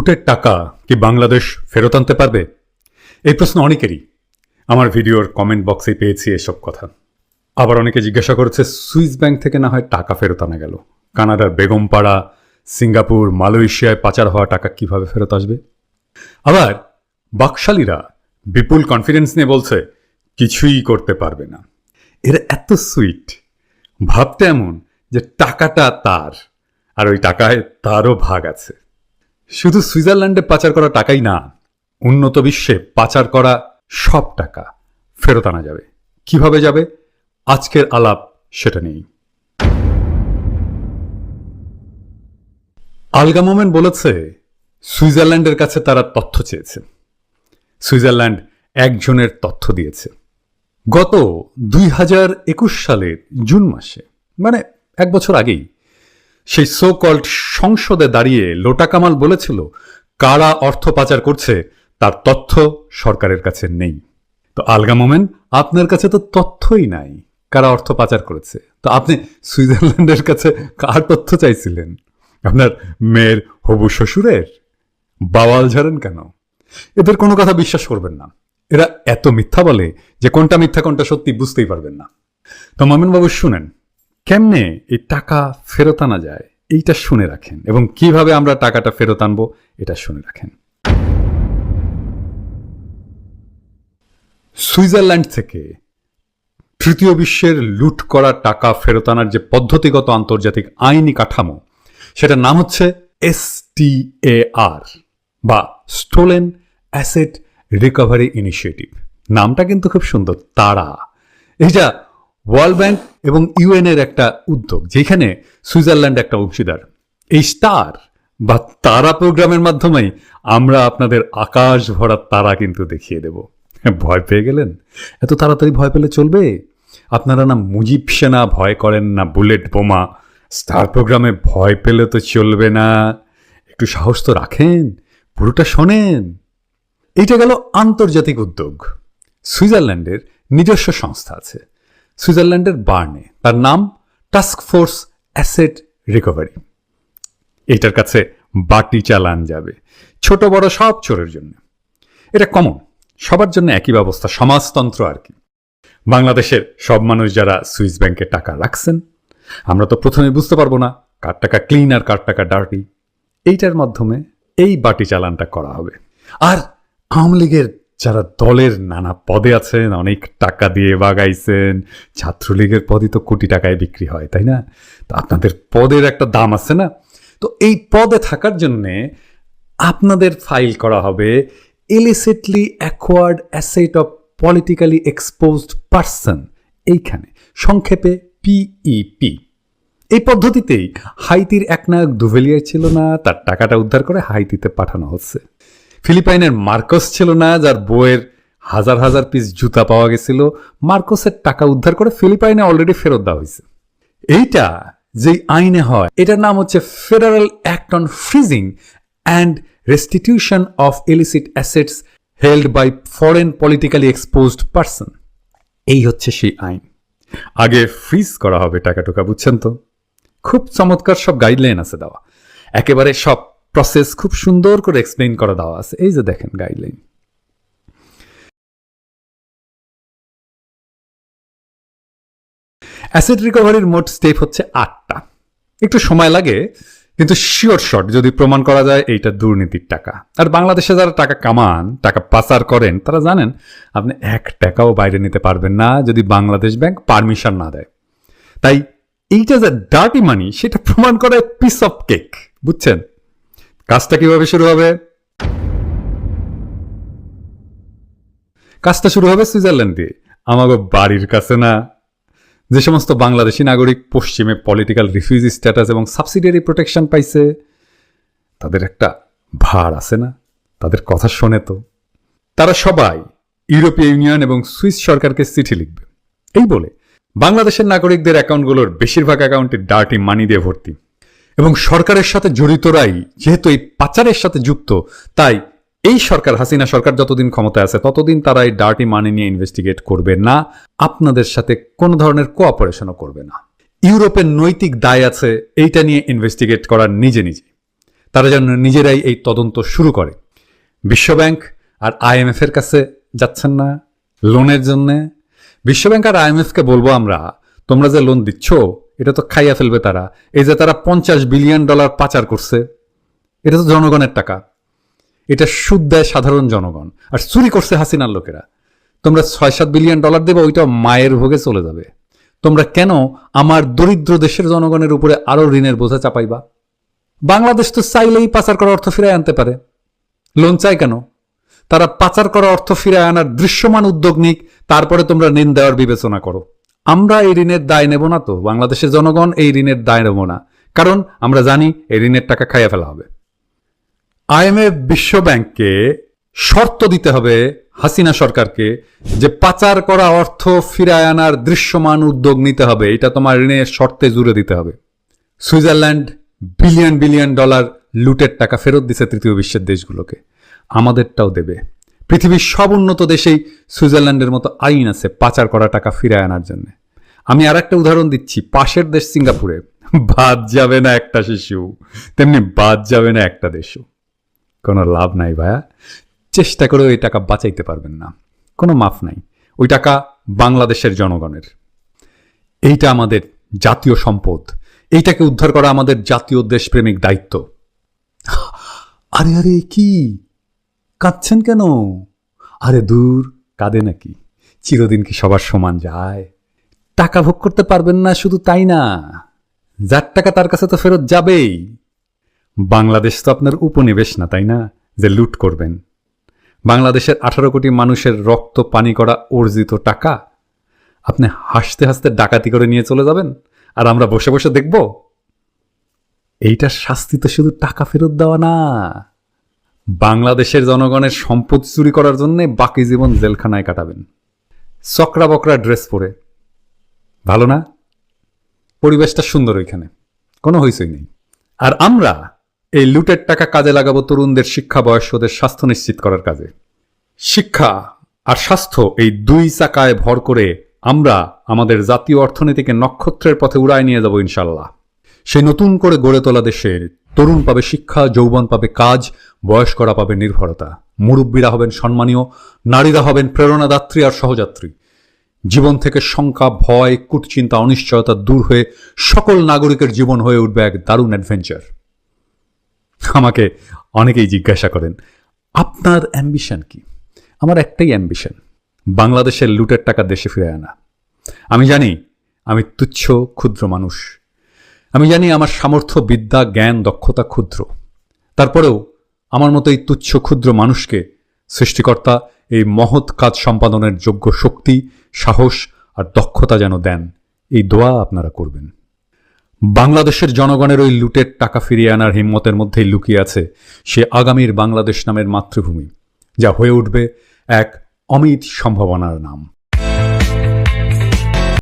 লুটের টাকা কি বাংলাদেশ ফেরত আনতে পারবে? এই প্রশ্ন অনেকেরই। আমার ভিডিওর কমেন্ট বক্সে পেয়েছি এসব কথা। আবার অনেকে জিজ্ঞাসা করেছে, সুইস ব্যাংক থেকে না হয় টাকা ফেরত আনা গেল? কানাডার বেগমপাড়া, সিঙ্গাপুর, মালয়েশিয়ায় পাচার হওয়া টাকা কীভাবে ফেরত আসবে? আবার বাকশালীরা বিপুল কনফিডেন্স নিয়ে বলছে, কিছুই করতে পারবে না। এরা এত সুইট ভাবতে এমন যে টাকাটা তার, আর ওই টাকায় তারও ভাগ আছে। শুধু সুইজারল্যান্ডে পাচার করা টাকাই না, উন্নত বিশ্বে পাচার করা সব টাকা ফেরত আনা যাবে। কীভাবে যাবে? আজকের আলাপ সেটা নেই আলগা মোমেন্ট বলেছে, সুইজারল্যান্ডের কাছে তারা তথ্য চেয়েছে। সুইজারল্যান্ড একজনের তথ্য দিয়েছে। গত দুই হাজার একুশ সালের জুন মাসে মানে এক বছর আগেই সেই সো কল্ড সংসদে দাঁড়িয়ে লোটা কামাল বলেছিল, কারা অর্থ পাচার করছে তার তথ্য সরকারের কাছে নেই। তো আলগা মোমেন, আপনার কাছে তো তথ্যই নাই, কারা অর্থ পাচার করেছে। তো আপনি সুইজারল্যান্ডের কাছে কার তথ্য চাইছিলেন? আপনার মেয়ের হবু শ্বশুরের? বাওয়াল ঝাড়েন কেন? এদের কোনো কথা বিশ্বাস করবেন না। এরা এত মিথ্যা বলে যে কোনটা মিথ্যা, কোনটা সত্যি বুঝতেই পারবেন না। তো মামিন বাবু শুনেন কেমনে এই টাকা ফেরত আনা যায়, এইটা শুনে রাখেন এবং কীভাবে আমরা টাকাটা ফেরত আনব, এটা শুনে রাখেন। সুইজারল্যান্ড থেকে তৃতীয় বিশ্বের লুট করা টাকা ফেরত আনার যে পদ্ধতিগত আন্তর্জাতিক আইনি কাঠামো, সেটার নাম হচ্ছে এসটিএআর বা স্টোলেন অ্যাসেট রিকভারি ইনিশিয়েটিভ নামটা কিন্তু খুব সুন্দর, তারা। এটা ওয়ার্ল্ড ব্যাংক এবং ইউএন এর একটা উদ্যোগ, যেখানে সুইজারল্যান্ড একটা অংশীদার। এই স্টার বা তারা প্রোগ্রামের মাধ্যমেই আমরা আপনাদের আকাশ ভরা তারা কিন্তু দেখিয়ে দেব। ভয় পেয়ে গেলেন? এত তাড়াতাড়ি ভয় পেলে চলবে? আপনারা না মুজিব সেনা ভয় করেন না, বুলেট বোমা। স্টার প্রোগ্রামে ভয় পেলে তো চলবে না। একটু সাহস তো রাখেন, পুরোটা শোনেন। এইটা গেল আন্তর্জাতিক উদ্যোগ। সুইজারল্যান্ডের নিজস্ব সংস্থা আছে। সুইজারল্যান্ডের বার্নে, তার নাম টাস্ক ফোর্স অ্যাসেট রিকভারি। এটার কাছে বাটি চালান যাবে, ছোট বড় সব চোরের জন্য। এটা কমন সবার জন্য একই ব্যবস্থা, সমাজতন্ত্র আর কি। বাংলাদেশের সব মানুষ যারা সুইস ব্যাংকে টাকা রাখছেন, আমরা তো প্রথমে বুঝতে পারব না, কার টাকা ক্লিন আর কার টাকা ডার্টি এইটার মাধ্যমে এই বাটি চালানটা করা হবে। আর আওয়ামী লীগের যারা দলের নানা পদে আছেন, অনেক টাকা দিয়ে বাগাইছেন, ছাত্রলীগের পদই তো কোটি টাকায় বিক্রি হয়, তাই না? তো আপনাদের পদের একটা দাম আছে না? তো এই পদে থাকার জন্যে আপনাদের ফাইল করা হবে illicitly acquired asset of politically exposed person, এইখানে, সংক্ষেপে পিইপি এই পদ্ধতিতেই হাইতির এক নায়ক দুভেলিয়ায় ছিল না, তার টাকাটা উদ্ধার করে হাইতিতে পাঠানো হচ্ছে। ফিলিপাইনের মার্কস ছিল না, যার বইয়ের হাজার হাজার পিস জুতা পাওয়া গেছিল। মার্কসের টাকা উদ্ধার করে ফিলিপাইনে অলরেডি ফেরত দেওয়া হয়েছে। এইটা যেই আইনে হয়, এটার নাম হচ্ছে federal act on freezing and restitution of illicit assets held by foreign politically exposed person এই হচ্ছে সেই আইন। আগে ফ্রিজ করা হবে টাকা টুকা বুঝছেন তো? খুব চমৎকার সব গাইডলাইন আছে দেওয়া। একেবারে সব প্রসেস খুব সুন্দর করে এক্সপ্লেইন করা দেওয়া আছে। এই যে দেখেন গাইডলাইন অ্যাসেট রিকভারির মোট স্টেপ হচ্ছে আটটা। একটু সময় লাগে, কিন্তু শিওর শট যদি প্রমাণ করা যায়, এইটা দুর্নীতির টাকা। আর বাংলাদেশে যারা টাকা কামান, টাকা পাচার করেন, তারা জানেন, আপনি এক টাকাও বাইরে নিতে পারবেন না যদি বাংলাদেশ ব্যাংক পারমিশন না দেয়। তাই এইটা যে ডার্টি মানি সেটা প্রমাণ করে পিস অফ কেক বুঝছেন? কাজটা কীভাবে শুরু হবে? কাজটা শুরু হবে সুইজারল্যান্ড আমাকে বাড়ির কাছে না। যে সমস্ত বাংলাদেশি নাগরিক পশ্চিমে পলিটিক্যাল রিফিউজি স্ট্যাটাস এবং সাবসিডিয়ারি প্রোটেকশন পাইছে, তাদের একটা ভার আছে না? তাদের কথা শোনে তো। তারা সবাই ইউরোপীয় ইউনিয়ন এবং সুইস সরকারকে চিঠি লিখবে। এই বলে বাংলাদেশের নাগরিকদের অ্যাকাউন্টগুলোর বেশিরভাগ অ্যাকাউন্টে ডার্টি মানি দিয়ে ভর্তি। এবং সরকারের সাথে জড়িতরাই, যেহেতু এই পাচারের সাথে যুক্ত, তাই এই সরকার, হাসিনা সরকার যতদিন ক্ষমতায় আছে, ততদিন তারা এই ডার্টি মানি নিয়ে ইনভেস্টিগেট করবে না। আপনাদের সাথে কোনো ধরনের কোঅপারেশনও করবে না। ইউরোপের নৈতিক দায় আছে, এইটা নিয়ে ইনভেস্টিগেট করার নিজে নিজে। তারা যেন নিজেরাই এই তদন্ত শুরু করে। বিশ্বব্যাংক আর আইএমএফ এর কাছে যাচ্ছেন না। লোনের জন্যে। বিশ্বব্যাংক আর আইএমএফ কে বলব আমরা তোমরা যে লোন দিচ্ছ, এটা তো খাইয়া ফেলবে তারা। এই যে তারা পঞ্চাশ বিলিয়ন ডলার পাচার করছে, এটা তো জনগণের টাকা। এটা সুদ দেয় সাধারণ জনগণ। আর চুরি করছে হাসিনার লোকেরা। তোমরা ছয় সাত বিলিয়ন ডলার দেবে, ওইটা মায়ের ভোগে চলে যাবে। তোমরা কেন আমার দরিদ্র দেশের জনগণের উপরে আরও ঋণের বোঝা চাপাইবা? বাংলাদেশ তো চাইলেই পাচার করা অর্থ ফিরায় আনতে পারে। লোন চাই কেন? তারা পাচার করা অর্থ ফিরায় আনার দৃশ্যমান উদ্যোগ নিক, তারপরে তোমরা ঋণ দেওয়ার বিবেচনা করো। আমরা এই ঋণের দায় নেব না তো? বাংলাদেশের জনগণ এই ঋণের দায় নেব না। কারণ আমরা জানি এই ঋণের টাকা খাইয়া ফেলা হবে। আইএমএফ বিশ্ব ব্যাংককে শর্ত দিতে হবে হাসিনা সরকারকে যে পাচার করা অর্থ ফিরায় আনার দৃশ্যমান উদ্যোগ নিতে হবে। এটা তোমার ঋণের শর্তে জুড়ে দিতে হবে। সুইজারল্যান্ড বিলিয়ন বিলিয়ন ডলার লুটের টাকা ফেরত দিছে তৃতীয় বিশ্বের দেশগুলোকে। আমাদেরটাও দেবে। পৃথিবীর সব উন্নত দেশেই সুইজারল্যান্ডের মতো আইন আছে পাচার করা টাকা ফিরায় আনার জন্য। আমি আর একটা উদাহরণ দিচ্ছি। পাশের দেশ সিঙ্গাপুরে। বাদ যাবে না একটা শিশু। তেমনি বাদ যাবে না একটা দেশও। কোনো লাভ নাই ভায়া। চেষ্টা করে ওই টাকা বাঁচাইতে পারবেন না। কোনো মাফ নাই। ওই টাকা বাংলাদেশের জনগণের। এইটা আমাদের জাতীয় সম্পদ। এইটাকে উদ্ধার করা আমাদের জাতীয় দেশপ্রেমিক দায়িত্ব। আরে আরে, কি? কাঁদছেন কেন? আরে দূর, কাঁদে নাকি। চিরদিন কি সবার সমান যায়? টাকা ভোগ করতে পারবেন না, শুধু তাই না। যার টাকা তার কাছে তো ফেরত যাবেই। বাংলাদেশ তো আপনার উপনিবেশ না, তাই না, যে লুট করবেন? বাংলাদেশের আঠারো কোটি মানুষের রক্ত, পানি করা অর্জিত টাকা, আপনি হাসতে হাসতে ডাকাতি করে নিয়ে চলে যাবেন, আর আমরা বসে বসে দেখব এইটার শাস্তি তো শুধু টাকা ফেরত দেওয়া না। বাংলাদেশের জনগণের সম্পদ চুরি করার জন্য বাকি জীবন জেলখানায় কাটাবেন। চকরা বকরা ড্রেস পরে ভালো না? পরিবেশটা সুন্দর ওইখানে কোনো হইচই নেই। আর আমরা এই লুটের টাকা কাজে লাগাবো তরুণদের শিক্ষা, বয়স্কদের স্বাস্থ্য নিশ্চিত করার কাজে। শিক্ষা আর স্বাস্থ্য এই দুই চাকায় ভর করে আমরা আমাদের জাতীয় অর্থনীতিকে নক্ষত্রের পথে উড়ায় নিয়ে যাব ইনশাল্লাহ সেই নতুন করে গড়ে তোলা দেশের তরুণ পাবে শিক্ষা, যৌবন পাবে কাজ, বয়স্করা পাবে নির্ভরতা। মুরব্বীরা হবেন সম্মানীয়, নারীরা হবেন প্রেরণাদাত্রী আর সহযাত্রী। জীবন থেকে শঙ্কা, ভয়, কুটচিন্তা, অনিশ্চয়তা দূর হয়ে সকল নাগরিকের জীবন হয়ে উঠবে এক দারুণ অ্যাডভেঞ্চার আমাকে অনেকেই জিজ্ঞাসা করেন, আপনার অ্যাম্বিশন কি? আমার একটাই অ্যাম্বিশন বাংলাদেশের লুটের টাকা দেশে ফিরে আনা। আমি জানি আমি তুচ্ছ, ক্ষুদ্র মানুষ। আমি জানি আমার সামর্থ্য, বিদ্যা, জ্ঞান, দক্ষতা ক্ষুদ্র। তারপরেও আমার মতো এই তুচ্ছ, ক্ষুদ্র মানুষকে সৃষ্টিকর্তা এই মহৎ কাজ সম্পাদনের যোগ্য শক্তি, সাহস আর দক্ষতা যেন দেন, এই দোয়া আপনারা করবেন। বাংলাদেশের জনগণের ওই লুটের টাকা ফিরিয়ে আনার হিম্মতের মধ্যেই লুকিয়ে আছে সে আগামীর বাংলাদেশ নামের মাতৃভূমি, যা হয়ে উঠবে এক অমিত সম্ভাবনার নাম।